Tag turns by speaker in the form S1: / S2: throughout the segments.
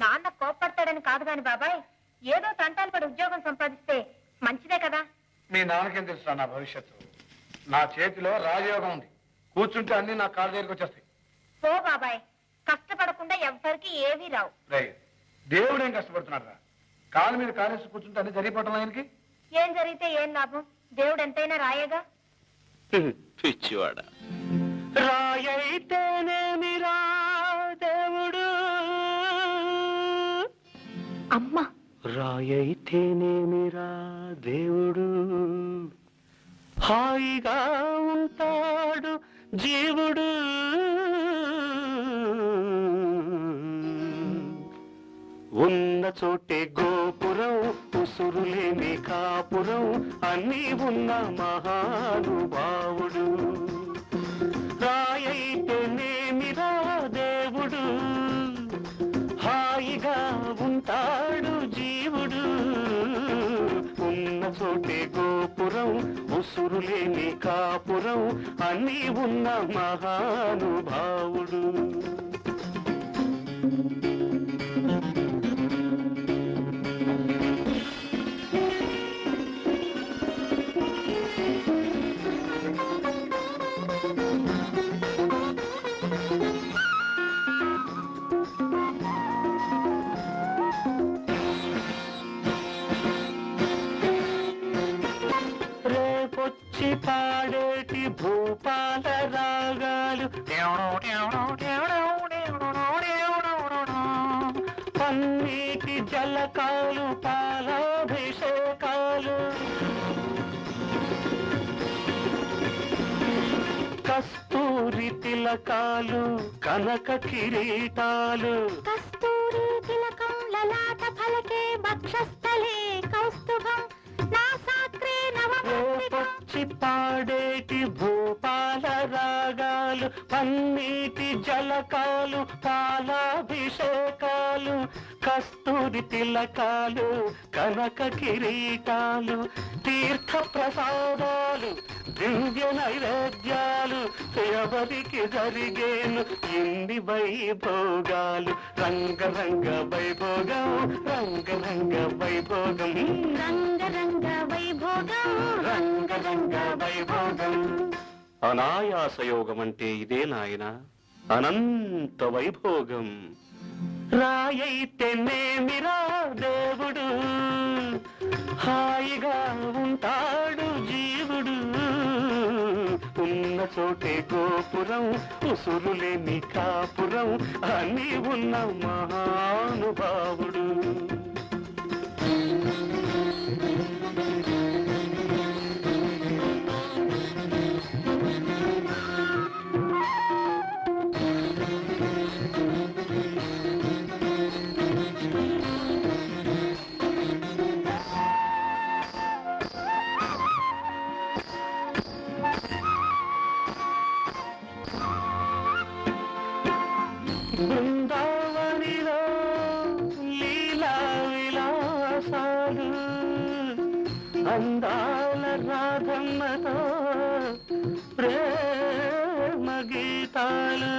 S1: నాన్న కోప్పడతాడని కాదు గాని బాబాయ్ ఏదో తంటాలు పడి ఉద్యోగం సంపాదిస్తే మంచిదే కదా.
S2: మీ నాన్నకేం తెలుసు నా భవిష్యత్తు? నా చేతిలో రాజయోగం ఉంది. కూర్చుంటే అన్ని నా కాళ్ళ దగ్గరికి వచ్చేస్తాయి.
S1: పో బాబాయ్ కష్టపడకుండా ఎవ్వరికి ఏవీ రావు.
S2: రే దేవుడు ఏం కష్టపడుతున్నాడు రా? కాళ్ళ మీద కాలేసి కూర్చుంటే అన్ని జరిగిపోవటం ఆయనకి
S1: ఏం జరిగితే ఏం లాభం? దేవుడు ఎంతైనా రాయగా?
S3: పిచ్చివాడ. రాయైతేనేమిరా దేవుడు
S1: అమ్మ.
S3: రాయైతేనేమిరా దేవుడు. హాయిగా ఉంటాడు జీవుడు. ఉన్న చోటే గోపురం ఉసురులేని కాపురం అన్నీ ఉన్న మహానుభావుడు. కోటే చోటే గోపురం ఉసురులేని కాపురం అన్నీ ఉన్న మహానుభావుడు. రేపొచ్చి పన్నీటి జలకాలు పాలాభిషేకాలు. కస్తూరి తిలకాలు కనక కిరీటాలు.
S1: కస్తూరి తిలకం లలాట ఫలకే భక్షస్థలే కౌస్తుభం
S3: రేపొచ్చి పాడేటి భూపాల రాగాలు పన్నీటి జలకాలు పాలాభిషేకాలు కస్తూరి తిలకాలు కనక కిరీటాలు తీర్థ ప్రసాదాలు దివ్య నైవేద్యాలు ఎవరికి జరిగేను ఎన్ని వైభోగాలు. రంగరంగ వైభోగం రంగరంగ వైభోగం.
S1: రంగరంగ వైభోగం
S3: రంగరంగ వైభోగం. అనాయాస యోగం అంటే ఇదే నాయన అనంత వైభోగం. రాయైతేనేమిరా దేవుడు హాయిగా ఉంటాడు జీవుడు. ఉన్న చోటే గోపురం ఉసురులేని కాపురం అని ఉన్న మహానుభావుడు. అందాల రాధమ్మతో ప్రేమ గీతాలు.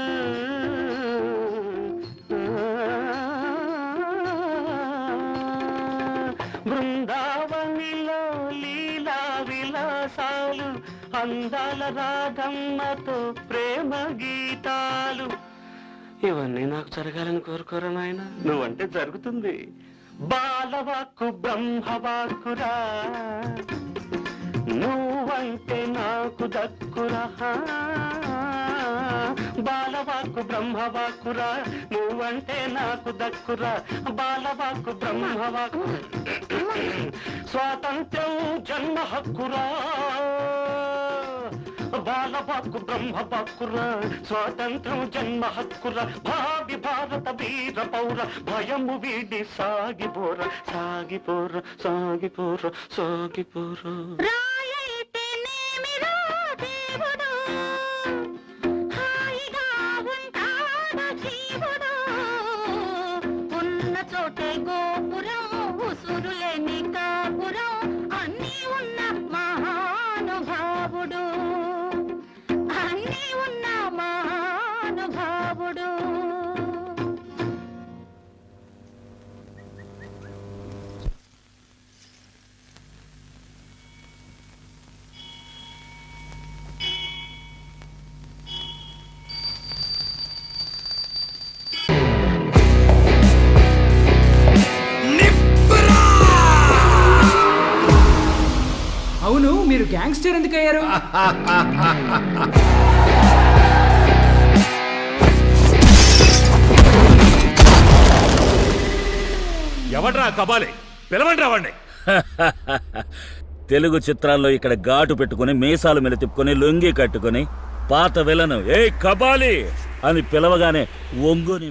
S3: బృందావనిలో లీలా విలాసాలు అందాల రాధమ్మతో ప్రేమ గీతాలు. ఇవన్నీ నాకు జరగాలని కోరుకోరా నాయన? నువ్వంటే జరుగుతుంది. బాలవాక్కు బ్రహ్మవాక్కురా నువ్వంటే నాకు దక్కురా. బాలవాక్కు బ్రహ్మవాక్కురా నువ్వంటే నాకు దక్కురా. బాలవాక్కు బ్రహ్మవాక్కు స్వాతంత్ర్యం జన్మ హక్కురా. బాల బాకు బ్రహ్మ బాకుర స్వాతంత్రం జన్మ హక్కుర భావి భారత వీర పౌర భయము వీడి సాగిపోర సాగిపోర సాగిపోర సాగిపోర.
S4: గ్యాంగ్స్టర్ ఎందుకు అయ్యారు
S5: ఎవడ్రా కబాలి? పిలవండి రావండి
S6: తెలుగు చిత్రాల్లో ఇక్కడ ఘాటు పెట్టుకుని మీసాలు మీద తిప్పుకొని లొంగి కట్టుకుని పాత విలను ఏ కబాలి అని పిలవగానే ఒంగుని